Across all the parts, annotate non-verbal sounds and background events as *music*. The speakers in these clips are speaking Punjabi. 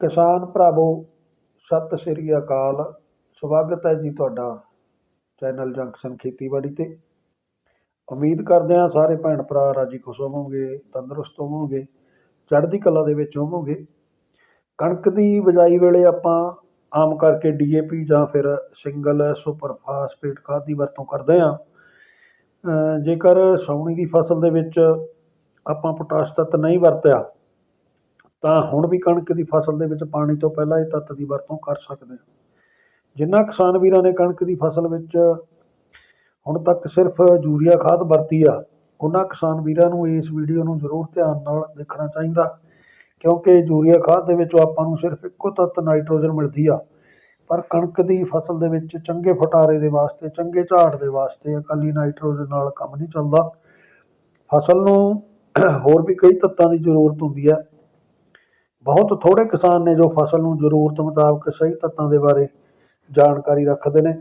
ਕਿਸਾਨ ਭਰਾਵੋ, ਸਤਿ ਸ੍ਰੀ ਅਕਾਲ। ਸਵਾਗਤ ਹੈ ਜੀ ਤੁਹਾਡਾ ਚੈਨਲ ਜੰਕਸ਼ਨ ਖੇਤੀਬਾੜੀ ਤੇ। ਉਮੀਦ ਕਰਦੇ ਹਾਂ ਸਾਰੇ ਭੈਣ ਭਰਾ ਰਾਜੀ ਖੁਸ਼ ਹੋਵੋਗੇ, ਤੰਦਰੁਸਤ ਹੋਵੋਗੇ, ਚੜ੍ਹਦੀ ਕਲਾ ਦੇ ਵਿੱਚ ਹੋਵੋਗੇ। ਕਣਕ ਦੀ ਬਿਜਾਈ ਵੇਲੇ ਆਪਾਂ ਆਮ ਕਰਕੇ ਡੀਏਪੀ ਜਾਂ ਫਿਰ ਸਿੰਗਲ ਸੁਪਰ ਫਾਸਫੇਟ ਖਾਦ ਦੀ ਵਰਤੋਂ ਕਰਦੇ ਹਾਂ। ਜੇਕਰ ਸਾਉਣੀ ਦੀ ਫਸਲ ਦੇ ਵਿੱਚ ਆਪਾਂ ਪੋਟਾਸ਼ ਤੱਤ ਨਹੀਂ ਵਰਤਿਆ ਤਾਂ ਹੁਣ ਵੀ ਕਣਕ ਦੀ ਫਸਲ ਦੇ ਵਿੱਚ ਪਾਣੀ ਤੋਂ ਪਹਿਲਾਂ ਇਹ ਤੱਤ ਦੀ ਵਰਤੋਂ ਕਰ ਸਕਦੇ ਹਾਂ। ਜਿਨ੍ਹਾਂ ਕਿਸਾਨ ਵੀਰਾਂ ਨੇ ਕਣਕ ਦੀ ਫਸਲ ਵਿੱਚ ਹੁਣ ਤੱਕ ਸਿਰਫ ਯੂਰੀਆ ਖਾਦ ਵਰਤੀ ਆ, ਉਹਨਾਂ ਕਿਸਾਨ ਵੀਰਾਂ ਨੂੰ ਇਸ ਵੀਡੀਓ ਨੂੰ ਜ਼ਰੂਰ ਧਿਆਨ ਨਾਲ ਦੇਖਣਾ ਚਾਹੀਦਾ, ਕਿਉਂਕਿ ਯੂਰੀਆ ਖਾਦ ਦੇ ਵਿੱਚੋਂ ਆਪਾਂ ਨੂੰ ਸਿਰਫ ਇੱਕੋ ਤੱਤ ਨਾਈਟ੍ਰੋਜਨ ਮਿਲਦੀ ਆ, ਪਰ ਕਣਕ ਦੀ ਫਸਲ ਦੇ ਵਿੱਚ ਚੰਗੇ ਫਟਾਰੇ ਦੇ ਵਾਸਤੇ, ਚੰਗੇ ਝਾੜ ਦੇ ਵਾਸਤੇ ਇਕੱਲੀ ਨਾਈਟ੍ਰੋਜਨ ਨਾਲ ਕੰਮ ਨਹੀਂ ਚੱਲਦਾ। ਫਸਲ ਨੂੰ ਹੋਰ ਵੀ ਕਈ ਤੱਤਾਂ ਦੀ ਜ਼ਰੂਰਤ ਹੁੰਦੀ ਹੈ ਬਹੁਤ ਥੋੜੇ ਕਿਸਾਨ ਨੇ ਜੋ ਫਸਲ ਨੂੰ ਜ਼ਰੂਰਤ ਮੁਤਾਬਕ ਸਹੀ ਤੱਤਾਂ ਦੇ ਬਾਰੇ ਜਾਣਕਾਰੀ ਰੱਖਦੇ ਨੇ।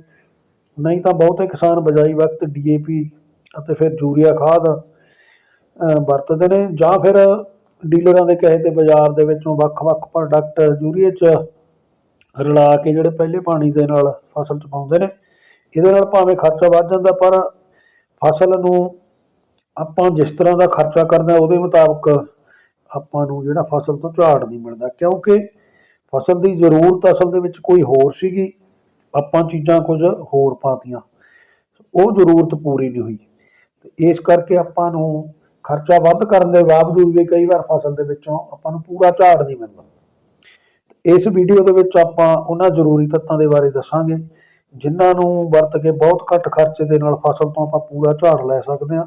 ਨਹੀਂ ਤਾਂ ਬਹੁਤੇ ਕਿਸਾਨ ਬਜਾਈ ਵਕਤ ਡੀਏਪੀ ਅਤੇ ਫਿਰ ਯੂਰੀਆ ਖਾਦ ਵਰਤਦੇ ਨੇ ਜਾਂ ਫਿਰ ਡੀਲਰਾਂ ਦੇ ਕਹੇ ਤੇ ਬਾਜ਼ਾਰ ਦੇ ਵਿੱਚੋਂ ਵੱਖ-ਵੱਖ ਪ੍ਰੋਡਕਟ ਯੂਰੀਏ 'ਚ ਰਲਾ ਕੇ ਜਿਹੜੇ ਪਹਿਲੇ ਪਾਣੀ ਦੇ ਨਾਲ ਫਸਲ 'ਚ ਪਾਉਂਦੇ ਨੇ। ਇਹਦੇ ਨਾਲ ਭਾਵੇਂ ਖਰਚਾ ਵੱਧ ਜਾਂਦਾ ਪਰ ਫਸਲ ਨੂੰ ਆਪਾਂ ਜਿਸ ਤਰ੍ਹਾਂ ਦਾ ਖਰਚਾ ਕਰਨਾ ਉਹਦੇ ਮੁਤਾਬਕ ਆਪਾਂ ਨੂੰ ਜਿਹੜਾ ਫਸਲ ਤੋਂ ਝਾੜ ਨਹੀਂ ਮਿਲਦਾ, ਕਿਉਂਕਿ ਫਸਲ ਦੀ ਜ਼ਰੂਰਤ ਅਸਲ ਦੇ ਵਿੱਚ ਕੋਈ ਹੋਰ ਸੀਗੀ, ਆਪਾਂ ਚੀਜ਼ਾਂ ਕੁਝ ਹੋਰ ਪਾਤੀਆਂ। ਉਹ ਜ਼ਰੂਰਤ ਪੂਰੀ ਨਹੀਂ ਹੋਈ। ਤੇ ਇਸ ਕਰਕੇ ਆਪਾਂ ਨੂੰ ਖਰਚਾ ਵੱਧ ਕਰਨ ਦੇ ਬਾਵਜੂਦ ਵੀ ਕਈ ਵਾਰ ਫਸਲ ਦੇ ਵਿੱਚੋਂ ਆਪਾਂ ਨੂੰ ਪੂਰਾ ਝਾੜ ਨਹੀਂ ਮਿਲਦਾ। ਇਸ ਵੀਡੀਓ ਦੇ ਵਿੱਚ ਆਪਾਂ ਉਹਨਾਂ ਜ਼ਰੂਰੀ ਤੱਤਾਂ ਦੇ ਬਾਰੇ ਦੱਸਾਂਗੇ, ਜਿਨ੍ਹਾਂ ਨੂੰ ਵਰਤ ਕੇ ਬਹੁਤ ਘੱਟ ਖਰਚੇ ਦੇ ਨਾਲ ਫਸਲ ਤੋਂ ਆਪਾਂ ਪੂਰਾ ਝਾੜ ਲੈ ਸਕਦੇ ਹਾਂ।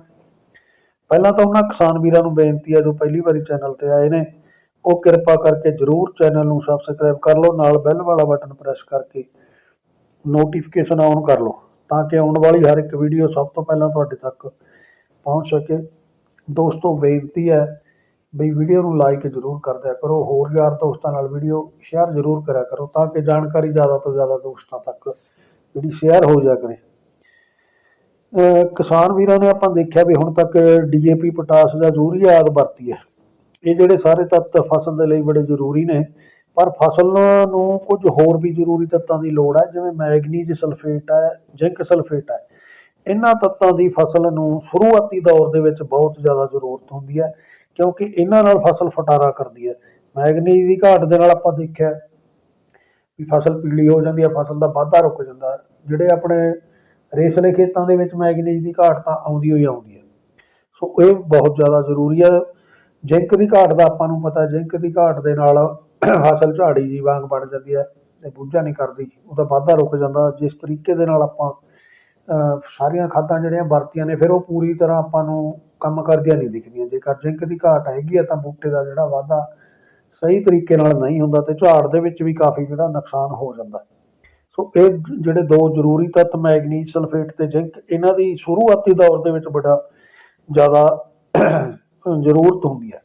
ਪਹਿਲਾਂ ਤਾਂ ਉਹਨਾਂ ਕਿਸਾਨ ਵੀਰਾਂ ਨੂੰ ਬੇਨਤੀ ਹੈ, ਜੋ ਪਹਿਲੀ ਵਾਰੀ ਚੈਨਲ ਤੇ ਆਏ ਨੇ, ਉਹ ਕਿਰਪਾ ਕਰਕੇ ਜਰੂਰ ਚੈਨਲ ਨੂੰ ਸਬਸਕ੍ਰਾਈਬ ਕਰ ਲਓ, ਨਾਲ ਬੈਲ ਵਾਲਾ ਬਟਨ ਪ੍ਰੈਸ ਕਰਕੇ ਨੋਟੀਫਿਕੇਸ਼ਨ ਆਨ ਕਰ ਲਓ, ਤਾਂ ਕਿ ਆਉਣ ਵਾਲੀ ਹਰ ਇੱਕ ਵੀਡੀਓ ਸਭ ਤੋਂ ਪਹਿਲਾਂ ਤੁਹਾਡੇ ਤੱਕ ਪਹੁੰਚ ਸਕੇ। ਦੋਸਤੋ, ਬੇਨਤੀ ਹੈ ਵੀ ਵੀਡੀਓ ਨੂੰ ਲਾਈਕ ਜ਼ਰੂਰ ਕਰ ਦਿਆ ਕਰੋ, ਹੋਰ ਯਾਰ ਦੋਸਤਾਂ ਨਾਲ ਵੀਡੀਓ ਸ਼ੇਅਰ ਜ਼ਰੂਰ ਕਰਿਆ ਕਰੋ, ਤਾਂ ਕਿ ਜਾਣਕਾਰੀ ਜ਼ਿਆਦਾ ਤੋਂ ਜ਼ਿਆਦਾ ਦੋਸਤਾਂ ਤੱਕ ਜਿਹੜੀ ਸ਼ੇਅਰ ਹੋ ਜਾ ਕਰੇ। ਕਿਸਾਨ ਵੀਰਾਂ ਨੇ ਆਪਾਂ ਦੇਖਿਆ ਵੀ ਹੁਣ ਤੱਕ ਡੀਏਪੀ ਪੋਟਾਸ਼ ਜਾਂ ਯੂਰੀਆ ਆਦਿ ਵਰਤੀ ਹੈ। ਇਹ ਜਿਹੜੇ ਸਾਰੇ ਤੱਤ ਫਸਲ ਦੇ ਲਈ ਬੜੇ ਜ਼ਰੂਰੀ ਨੇ। ਪਰ ਫਸਲ ਨੂੰ ਕੁਝ ਹੋਰ ਵੀ ਜ਼ਰੂਰੀ ਤੱਤਾਂ ਦੀ ਲੋੜ ਹੈ, ਜਿਵੇਂ ਮੈਗਨੀਜ਼ ਸਲਫੇਟ ਹੈ, ਜ਼ਿੰਕ ਸਲਫੇਟ ਹੈ। ਇਹਨਾਂ ਤੱਤਾਂ ਦੀ ਫਸਲ ਨੂੰ ਸ਼ੁਰੂਆਤੀ ਦੌਰ ਦੇ ਵਿੱਚ ਬਹੁਤ ਜ਼ਿਆਦਾ ਜ਼ਰੂਰਤ ਹੁੰਦੀ ਹੈ, ਕਿਉਂਕਿ ਇਹਨਾਂ ਨਾਲ ਫਸਲ ਫਟਾਰਾ ਕਰਦੀ ਹੈ। ਮੈਗਨੀਜ਼ ਦੀ ਘਾਟ ਦੇ ਨਾਲ ਆਪਾਂ ਦੇਖਿਆ ਵੀ ਫਸਲ ਪੀਲੀ ਹੋ ਜਾਂਦੀ ਹੈ, ਫਸਲ ਦਾ ਵਾਧਾ ਰੁਕ ਜਾਂਦਾ। ਜਿਹੜੇ ਆਪਣੇ ਰੇਸਲੇ ਖੇਤਾਂ ਦੇ ਵਿੱਚ ਮੈਗਨੀਜ਼ ਦੀ ਘਾਟ ਤਾਂ ਆਉਂਦੀ ਹੋਈ ਆਉਂਦੀ ਹੈ। ਸੋ ਇਹ ਬਹੁਤ ਜ਼ਿਆਦਾ ਜ਼ਰੂਰੀ ਹੈ। ਜ਼ਿੰਕ ਦੀ ਘਾਟ ਦਾ ਆਪਾਂ ਨੂੰ ਪਤਾ, ਜ਼ਿੰਕ ਦੀ ਘਾਟ ਦੇ ਨਾਲ ਫਸਲ ਝਾੜੀ ਜੀ ਵਾਂਗ ਬਣ ਜਾਂਦੀ ਹੈ ਤੇ ਬੂਝਾ ਨਹੀਂ ਕਰਦੀ ਉਹਦਾ ਵਾਧਾ ਰੁਕ ਜਾਂਦਾ। ਜਿਸ ਤਰੀਕੇ ਦੇ ਨਾਲ ਆਪਾਂ ਸਾਰੀਆਂ ਖਾਦਾਂ ਜਿਹੜੀਆਂ ਵਰਤੀਆਂ ਨੇ, ਫਿਰ ਉਹ ਪੂਰੀ ਤਰ੍ਹਾਂ ਆਪਾਂ ਨੂੰ ਕੰਮ ਕਰਦੀਆਂ ਨਹੀਂ ਦਿਖਦੀਆਂ। ਜੇਕਰ ਜ਼ਿੰਕ ਦੀ ਘਾਟ ਹੈਗੀ ਹੈ ਤਾਂ ਬੂਟੇ ਦਾ ਜਿਹੜਾ ਵਾਧਾ ਸਹੀ ਤਰੀਕੇ ਨਾਲ ਨਹੀਂ ਹੁੰਦਾ ਤੇ ਝਾੜ ਦੇ ਵਿੱਚ ਵੀ ਕਾਫੀ ਜਿਹੜਾ ਨੁਕਸਾਨ ਹੋ ਜਾਂਦਾ। ਸੋ ਇਹ ਜਿਹੜੇ ਦੋ ਜ਼ਰੂਰੀ ਤੱਤ, ਮੈਗਨੀਜ਼ ਸਲਫੇਟ ਤੇ ਜ਼ਿੰਕ, ਇਹਨਾਂ ਦੀ ਸ਼ੁਰੂਆਤੀ ਦੌਰ ਦੇ ਵਿੱਚ ਬੜਾ ਜ਼ਿਆਦਾ ਜ਼ਰੂਰਤ ਹੁੰਦੀ ਹੈ।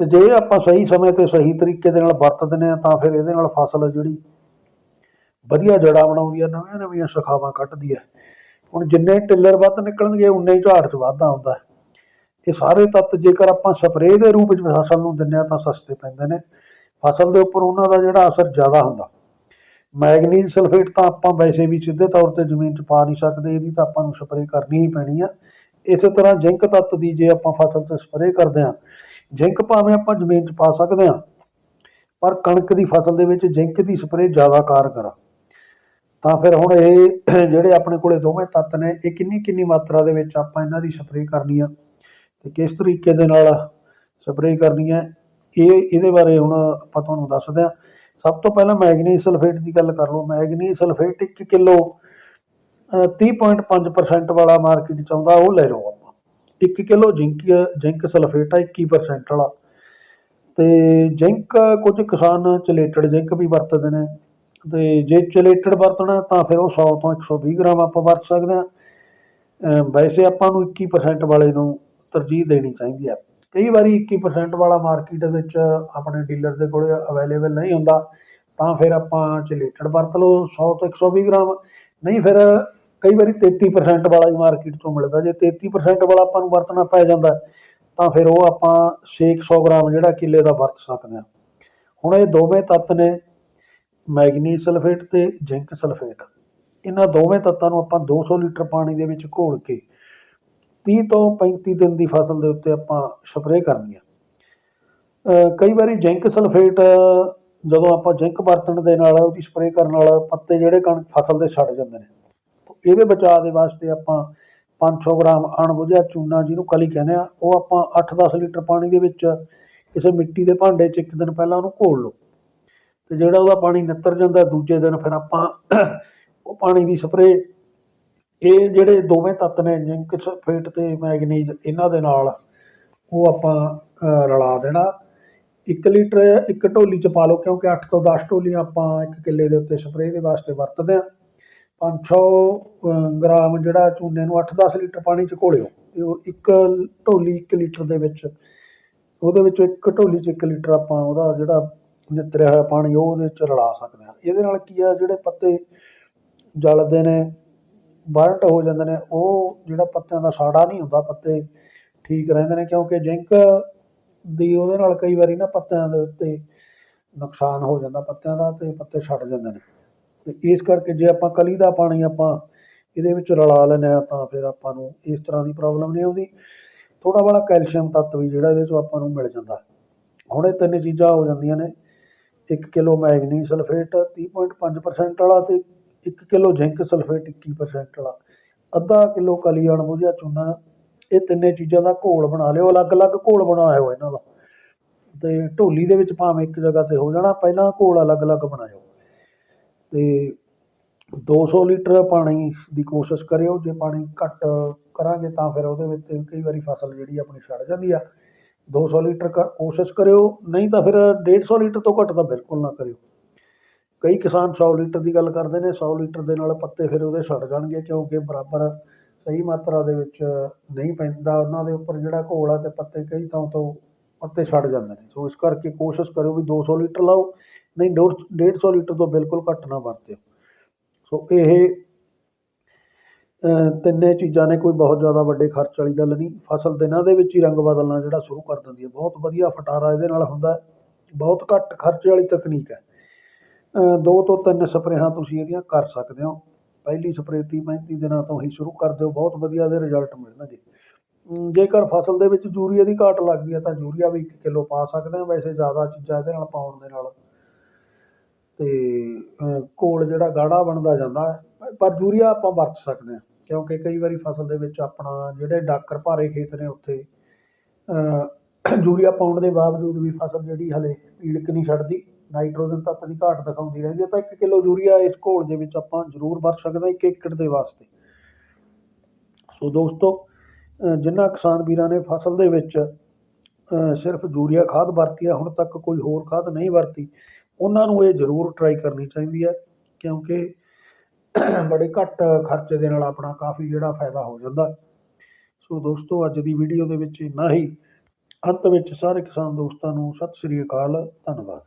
ਤੇ ਜੇ ਆਪਾਂ ਸਹੀ ਸਮੇਂ ਤੇ ਸਹੀ ਤਰੀਕੇ ਦੇ ਨਾਲ ਵਰਤਦੇ ਨੇ ਤਾਂ ਫਿਰ ਇਹਦੇ ਨਾਲ ਫਸਲ ਜਿਹੜੀ ਵਧੀਆ ਜੜਾਂ ਬਣਾਉਂਦੀ ਹੈ, ਨਵੀਆਂ ਨਵੀਆਂ ਸ਼ਾਖਾਵਾਂ ਕੱਢਦੀ ਹੈ। ਹੁਣ ਜਿੰਨੇ ਟਿੱਲਰ ਵੱਧ ਨਿਕਲਣਗੇ, ਉਨੇ ਹੀ ਝਾੜ 'ਚ ਵਾਧਾ ਆਉਂਦਾ ਇਹ ਸਾਰੇ ਤੱਤ ਜੇਕਰ ਆਪਾਂ ਸਪਰੇਅ ਦੇ ਰੂਪ ਵਿੱਚ ਫਸਲ ਨੂੰ ਦਿੰਦੇ ਹਾਂ, ਤਾਂ ਸਸਤੇ ਪੈਂਦੇ ਨੇ। ਫਸਲ ਦੇ ਉੱਪਰ ਉਹਨਾਂ ਦਾ ਜਿਹੜਾ ਅਸਰ ਜ਼ਿਆਦਾ ਹੁੰਦਾ। ਮੈਗਨੀਜ਼ ਸਲਫੇਟ ਤਾਂ ਆਪਾਂ ਵੈਸੇ ਵੀ ਸਿੱਧੇ ਤੌਰ ਤੇ ਜ਼ਮੀਨ 'ਚ ਪਾ ਨਹੀਂ ਸਕਦੇ, ਇਹਦੀ ਤਾਂ ਆਪਾਂ ਨੂੰ ਸਪਰੇਅ ਕਰਨੀ ਹੀ ਪੈਣੀ ਆ। ਇਸੇ ਤਰ੍ਹਾਂ ਜ਼ਿੰਕ ਤੱਤ ਦੀ ਜੇ ਆਪਾਂ ਫਸਲ ਤੇ ਸਪਰੇਅ ਕਰਦੇ ਹਾਂ, ਜ਼ਿੰਕ ਭਾਵੇਂ ਆਪਾਂ ਜ਼ਮੀਨ 'ਚ ਪਾ ਸਕਦੇ ਹਾਂ, ਪਰ ਕਣਕ ਦੀ ਫਸਲ ਦੇ ਵਿੱਚ ਜ਼ਿੰਕ ਦੀ ਸਪਰੇਅ ਜ਼ਿਆਦਾ ਕਾਰਗਰ ਆ। ਤਾਂ ਫਿਰ ਹੁਣ ਇਹ *clears throat* ਜਿਹੜੇ ਆਪਣੇ ਕੋਲੇ ਦੋਵੇਂ ਤੱਤ ਨੇ, ਇਹ ਕਿੰਨੀ ਕਿੰਨੀ ਮਾਤਰਾ ਦੇ ਵਿੱਚ ਆਪਾਂ ਇਹਨਾਂ ਦੀ ਸਪਰੇਅ ਕਰਨੀ ਆ ਤੇ ਕਿਸ ਤਰੀਕੇ ਦੇ ਨਾਲ ਸਪਰੇਅ ਕਰਨੀ ਹੈ ਇਹ ਇਹਦੇ ਬਾਰੇ ਹੁਣ ਆਪਾਂ ਤੁਹਾਨੂੰ ਦੱਸਦੇ ਹਾਂ। ਸਭ ਤੋਂ ਪਹਿਲਾਂ ਮੈਗਨੀਜ਼ ਸਲਫੇਟ ਦੀ ਗੱਲ ਕਰ ਲਓ, ਮੈਗਨੀਜ਼ ਸਲਫੇਟ 1 ਕਿਲੋ 30.5% ਵਾਲਾ ਮਾਰਕੀਟ ਚ ਆਉਂਦਾ ਉਹ ਲੈ ਲਓ ਆਪਾਂ। 1 ਕਿਲੋ ਜ਼ਿੰਕ ਜ਼ਿੰਕ ਸਲਫੇਟ ਆ 21% ਵਾਲਾ। ਤੇ ਜ਼ਿੰਕ ਕੁਝ ਕਿਸਾਨ ਚਲੇਟਡ ਜ਼ਿੰਕ ਵੀ ਵਰਤਦੇ ਨੇ। ਤੇ ਜੇ ਚਲੇਟਡ ਵਰਤਣਾ, ਤਾਂ ਫਿਰ ਉਹ 100 ਤੋਂ 120 ਗ੍ਰਾਮ ਆਪਾਂ ਵਰਤ ਸਕਦੇ ਹਾਂ। ਵੈਸੇ ਆਪਾਂ ਨੂੰ 21% ਵਾਲੇ ਨੂੰ ਤਰਜੀਹ ਦੇਣੀ ਚਾਹੀਦੀ ਹੈ। ਕਈ ਵਾਰੀ 21% ਵਾਲਾ ਮਾਰਕੀਟ ਵਿੱਚ ਆਪਣੇ ਡੀਲਰ ਦੇ ਕੋਲ ਅਵੇਲੇਬਲ ਨਹੀਂ ਹੁੰਦਾ, ਤਾਂ ਫਿਰ ਆਪਾਂ ਚਿਲੇਟਡ ਵਰਤ ਲਓ 100 ਤੋਂ 120 ਗ੍ਰਾਮ। ਨਹੀਂ ਫਿਰ ਕਈ ਵਾਰੀ 33% ਵਾਲਾ ਹੀ ਮਾਰਕੀਟ ਚੋਂ ਮਿਲਦਾ, ਜੇ 33% ਵਾਲਾ ਆਪਾਂ ਨੂੰ ਵਰਤਣਾ ਪੈ ਜਾਂਦਾ, ਤਾਂ ਫਿਰ ਉਹ ਆਪਾਂ 600 ਗ੍ਰਾਮ ਜਿਹੜਾ ਕਿੱਲੇ ਦਾ ਵਰਤ ਸਕਦੇ ਹਾਂ। ਹੁਣ ਇਹ ਦੋਵੇਂ ਤੱਤ ਨੇ, ਮੈਗਨੀਜ਼ ਸਲਫੇਟ ਤੇ ਜ਼ਿੰਕ ਸਲਫੇਟ। ਇਹਨਾਂ ਦੋਵੇਂ ਤੱਤਾਂ ਨੂੰ ਆਪਾਂ 200 ਲੀਟਰ ਪਾਣੀ ਦੇ ਵਿੱਚ ਘੋਲ ਕੇ 30 ਤੋਂ 35 ਦਿਨ ਦੀ ਫਸਲ ਦੇ ਉੱਤੇ ਆਪਾਂ ਸਪਰੇਅ ਕਰਨੀ ਹੈ ਕਈ ਵਾਰੀ ਜ਼ਿੰਕ ਸਲਫੇਟ, ਜਦੋਂ ਆਪਾਂ ਜ਼ਿੰਕ ਵਰਤਣ ਦੇ ਨਾਲ ਉਹਦੀ ਸਪਰੇਅ ਕਰਨ ਨਾਲ ਪੱਤੇ ਜਿਹੜੇ ਕਣਕ ਫਸਲ ਦੇ ਛੱਡ ਜਾਂਦੇ ਨੇ ਇਹਦੇ ਬਚਾਅ ਦੇ ਵਾਸਤੇ ਆਪਾਂ 500 ਗ੍ਰਾਮ ਅਣਬੁਝਿਆ ਚੂਨਾ ਜਿਹਨੂੰ ਕਲੀ ਕਹਿੰਦੇ ਆ, ਉਹ ਆਪਾਂ 8-10 ਲੀਟਰ ਪਾਣੀ ਦੇ ਵਿੱਚ ਕਿਸੇ ਮਿੱਟੀ ਦੇ ਭਾਂਡੇ 'ਚ ਇੱਕ ਦਿਨ ਪਹਿਲਾਂ ਉਹਨੂੰ ਘੋਲ ਲਓ। ਤੇ ਜਿਹੜਾ ਉਹਦਾ ਪਾਣੀ ਨਿੱਤਰ ਜਾਂਦਾ, ਦੂਜੇ ਦਿਨ ਫਿਰ ਆਪਾਂ ਉਹ ਪਾਣੀ ਦੀ ਸਪਰੇਅ ਇਹ ਜਿਹੜੇ ਦੋਵੇਂ ਤੱਤ ਨੇ ਜ਼ਿੰਕ ਸਲਫੇਟ ਤੇ ਮੈਗਨੀਜ਼ ਇਹਨਾਂ ਦੇ ਨਾਲ ਉਹ ਆਪਾਂ ਰਲਾ ਦੇਣਾ। 1 ਲੀਟਰ ਇੱਕ ਢੋਲੀ ਚ ਪਾ ਲਓ ਕਿਉਂਕਿ 8 ਤੋਂ 10 ਢੋਲੀਆਂ ਆਪਾਂ ਇੱਕ ਕਿੱਲੇ ਦੇ ਉੱਤੇ ਸਪਰੇਅ ਦੇ ਵਾਸਤੇ ਵਰਤਦੇ ਆ 500 ਅਹ, ਗ੍ਰਾਮ ਜਿਹੜਾ ਚੂਨੇ ਨੂੰ 8-10 ਲੀਟਰ ਪਾਣੀ ਚ ਘੋਲਿਓ ਤੇ ਉਹ ਇੱਕ ਢੋਲੀ 1 ਲੀਟਰ ਦੇ ਵਿੱਚ ਉਹਦੇ ਵਿੱਚ ਇੱਕ ਢੋਲੀ ਚ 1 ਲੀਟਰ ਆਪਾਂ ਉਹਦਾ ਜਿਹੜਾ ਨਿਤਰਿਆ ਹੋਇਆ ਪਾਣੀ ਉਹ ਉਹਦੇ ਚ ਰਲਾ ਸਕਦੇ ਆ ਇਹਦੇ ਨਾਲ ਕੀ ਆ ਜਿਹੜੇ ਪੱਤੇ ਜਲਦੇ ਨੇ ਬਰਨਟ ਹੋ ਜਾਂਦੇ ਨੇ, ਉਹ ਜਿਹੜਾ ਪੱਤਿਆਂ ਦਾ ਸਾੜਾ ਨਹੀਂ ਹੁੰਦਾ ਪੱਤੇ, ਠੀਕ ਰਹਿੰਦੇ ਨੇ ਕਿਉਂਕਿ ਜ਼ਿੰਕ ਦੀ ਉਹਦੇ ਨਾਲ ਕਈ ਵਾਰੀ ਨਾ ਪੱਤਿਆਂ ਦੇ ਉੱਤੇ ਨੁਕਸਾਨ ਹੋ ਜਾਂਦਾ, ਪੱਤਿਆਂ ਦਾ ਤੇ ਪੱਤੇ ਛੱਡ ਜਾਂਦੇ ਨੇ। ਤੇ ਇਸ ਕਰਕੇ ਜੇ ਆਪਾਂ ਕਲੀ ਦਾ ਪਾਣੀ ਆਪਾਂ ਇਹਦੇ ਵਿੱਚ ਰਲਾ ਲੈਂਦੇ ਹਾਂ ਤਾਂ ਫਿਰ ਆਪਾਂ ਨੂੰ ਇਸ ਤਰ੍ਹਾਂ ਦੀ ਪ੍ਰੋਬਲਮ ਨਹੀਂ ਆਉਂਦੀ। ਥੋੜਾ ਬੜਾ ਕੈਲਸ਼ੀਅਮ ਤੱਤ ਵੀ ਜਿਹੜਾ ਇਹਦੇ ਚੋਂ ਆਪਾਂ ਨੂੰ ਮਿਲ ਜਾਂਦਾ। ਹੁਣ ਇਹ ਤਿੰਨ ਚੀਜ਼ਾਂ ਹੋ ਜਾਂਦੀਆਂ ਨੇ 1 ਕਿਲੋ ਮੈਗਨੀ ਸਲਫੇਟ 30.5% ਵਾਲਾ ਤੇ 1 ਕਿਲੋ ਜ਼ਿੰਕ ਸਲਫੇਟ 21% ਵਾਲਾ, ਅੱਧਾ ਕਿਲੋ ਕਲੀ ਅਣਬੁਝਿਆ ਚੂਨਾ, ਇਹ ਤਿੰਨੇ ਚੀਜ਼ਾਂ ਦਾ ਘੋਲ ਬਣਾ ਲਿਓ, ਅਲੱਗ-ਅਲੱਗ ਘੋਲ ਬਣਾਇਆ ਹੋਇਆ ਇਹਨਾਂ ਦਾ। ਤੇ ਢੋਲੀ ਦੇ ਵਿੱਚ ਭਾਵੇਂ ਇੱਕ ਜਗ੍ਹਾ ਤੇ ਹੋ ਜਾਣਾ, ਪਹਿਲਾਂ ਘੋਲ ਅਲੱਗ-ਅਲੱਗ ਬਣਾਇਓ। ਤੇ 200 ਲੀਟਰ ਪਾਣੀ ਦੀ ਕੋਸ਼ਿਸ਼ ਕਰਿਓ, ਜੇ ਪਾਣੀ ਘੱਟ ਕਰਾਂਗੇ ਤਾਂ ਫਿਰ ਉਹਦੇ ਵਿੱਚ ਕਈ ਵਾਰੀ ਫਸਲ ਜਿਹੜੀ ਆਪਣੀ ਛੱਡ ਜਾਂਦੀ ਆ। 200 ਲੀਟਰ ਕ ਕੋਸ਼ਿਸ਼ ਕਰਿਓ, ਨਹੀਂ ਤਾਂ ਫਿਰ 150 ਲੀਟਰ ਤੋਂ ਘੱਟ ਤਾਂ ਬਿਲਕੁਲ ਨਾ ਕਰਿਓ। ਕਈ ਕਿਸਾਨ 100 ਲੀਟਰ ਦੀ ਗੱਲ ਕਰਦੇ ਨੇ 100 ਲੀਟਰ ਦੇ ਨਾਲ ਪੱਤੇ ਫਿਰ ਉਹਦੇ ਸੜ ਜਾਣਗੇ ਕਿਉਂਕਿ ਬਰਾਬਰ ਸਹੀ ਮਾਤਰਾ ਦੇ ਵਿੱਚ ਨਹੀਂ ਪੈਂਦਾ, ਉਹਨਾਂ ਦੇ ਉੱਪਰ ਜਿਹੜਾ ਘੋਲ ਆ ਤੇ ਪੱਤੇ ਕਈ ਥਾਂ ਤੋਂ ਪੱਤੇ ਛੱਡ ਜਾਂਦੇ ਨੇ। ਸੋ ਇਸ ਕਰਕੇ ਕੋਸ਼ਿਸ਼ ਕਰਿਓ ਵੀ 200 ਲੀਟਰ ਲਾਓ, ਨਹੀਂ 150 ਲੀਟਰ ਤੋਂ ਬਿਲਕੁਲ ਘੱਟ ਨਾ ਵਰਤਿਓ। ਸੋ ਇਹ ਤਿੰਨੇ ਚੀਜ਼ਾਂ ਨੇ ਕੋਈ ਬਹੁਤ ਜ਼ਿਆਦਾ ਵੱਡੇ ਖਰਚ ਵਾਲੀ ਗੱਲ ਨਹੀਂ। ਫਸਲ ਦਿਨਾਂ ਦੇ ਵਿੱਚ ਹੀ ਰੰਗ ਬਦਲਣਾ ਜਿਹੜਾ ਸ਼ੁਰੂ ਕਰ ਦਿੰਦੀ ਹੈ। ਬਹੁਤ ਵਧੀਆ ਫਟਾਰਾ ਇਹਦੇ ਨਾਲ ਹੁੰਦਾ ਬਹੁਤ ਘੱਟ ਖਰਚੇ ਵਾਲੀ ਤਕਨੀਕ ਹੈ। ਦੋ ਤੋਂ ਤਿੰਨ ਸਪਰੇਹਾਂ ਤੁਸੀਂ ਇਹਦੀਆਂ ਕਰ ਸਕਦੇ ਹੋ। ਪਹਿਲੀ ਸਪਰੇਅ 30 35 ਦਿਨਾਂ ਤੋਂ ਹੀ ਸ਼ੁਰੂ ਕਰ ਦਿਓ ਬਹੁਤ ਵਧੀਆ ਦੇ ਰਿਜ਼ਲਟ ਮਿਲਣਗੇ। ਅਮ, ਜੇਕਰ ਫਸਲ ਦੇ ਵਿੱਚ ਯੂਰੀਆ ਦੀ ਘਾਟ ਲੱਗਦੀ ਹੈ ਤਾਂ ਯੂਰੀਆ ਵੀ 1 ਕਿਲੋ ਪਾ ਸਕਦੇ ਹਾਂ ਵੈਸੇ ਜ਼ਿਆਦਾ ਚੀਜ਼ਾਂ ਇਹਦੇ ਨਾਲ ਪਾਉਣ ਦੇ ਨਾਲ। ਤੇ ਅਹ, ਘੋਲ ਜਿਹੜਾ ਗਾੜਾ ਬਣਦਾ ਜਾਂਦਾ ਹੈ ਪਰ ਯੂਰੀਆ ਆਪਾਂ ਵਰਤ ਸਕਦੇ ਹਾਂ ਕਿਉਂਕਿ ਕਈ ਵਾਰੀ ਫਸਲ ਦੇ ਵਿੱਚ ਆਪਣਾ ਜਿਹੜੇ ਡਾਕਰ ਭਾਰੇ ਖੇਤ ਨੇ ਉੱਥੇ ਯੂਰੀਆ ਪਾਉਣ ਦੇ ਬਾਵਜੂਦ ਵੀ ਫਸਲ ਜਿਹੜੀ ਹਲੇ ਪੀੜਕ ਨਹੀਂ ਛੱਡਦੀ। ਨਾਈਟ੍ਰੋਜਨ ਤੱਤ ਦੀ ਘਾਟ ਦਿਖਾਉਂਦੀ ਰਹਿੰਦੀ ਹੈ, ਤਾਂ 1 ਕਿਲੋ ਯੂਰੀਆ ਇਸ ਘੋਲ ਦੇ ਵਿੱਚ ਆਪਾਂ ਜ਼ਰੂਰ ਵਰਤ ਸਕਦੇ ਹਾਂ 1 ਏਕੜ ਦੇ ਵਾਸਤੇ। ਸੋ ਦੋਸਤੋ ਜਿਨ੍ਹਾਂ ਕਿਸਾਨ ਵੀਰਾਂ ਨੇ ਫਸਲ ਦੇ ਵਿੱਚ ਸਿਰਫ ਯੂਰੀਆ ਖਾਦ ਵਰਤੀ ਹੈ, ਹੁਣ ਤੱਕ ਕੋਈ ਹੋਰ ਖਾਦ ਨਹੀਂ ਵਰਤੀ, ਉਹਨਾਂ ਨੂੰ ਇਹ ਜ਼ਰੂਰ ਟਰਾਈ ਕਰਨੀ ਚਾਹੀਦੀ ਹੈ, ਕਿਉਂਕਿ ਬੜੇ ਘੱਟ ਖਰਚੇ ਦੇ ਨਾਲ ਆਪਣਾ ਕਾਫੀ ਜਿਹੜਾ ਫਾਇਦਾ ਹੋ ਜਾਂਦਾ। ਸੋ ਦੋਸਤੋ, ਅੱਜ ਦੀ ਵੀਡੀਓ ਦੇ ਵਿੱਚ ਇੰਨਾ ਹੀ। ਅੰਤ ਵਿੱਚ ਸਾਰੇ ਕਿਸਾਨ ਦੋਸਤਾਂ ਨੂੰ ਸਤਿ ਸ੍ਰੀ ਅਕਾਲ, ਧੰਨਵਾਦ।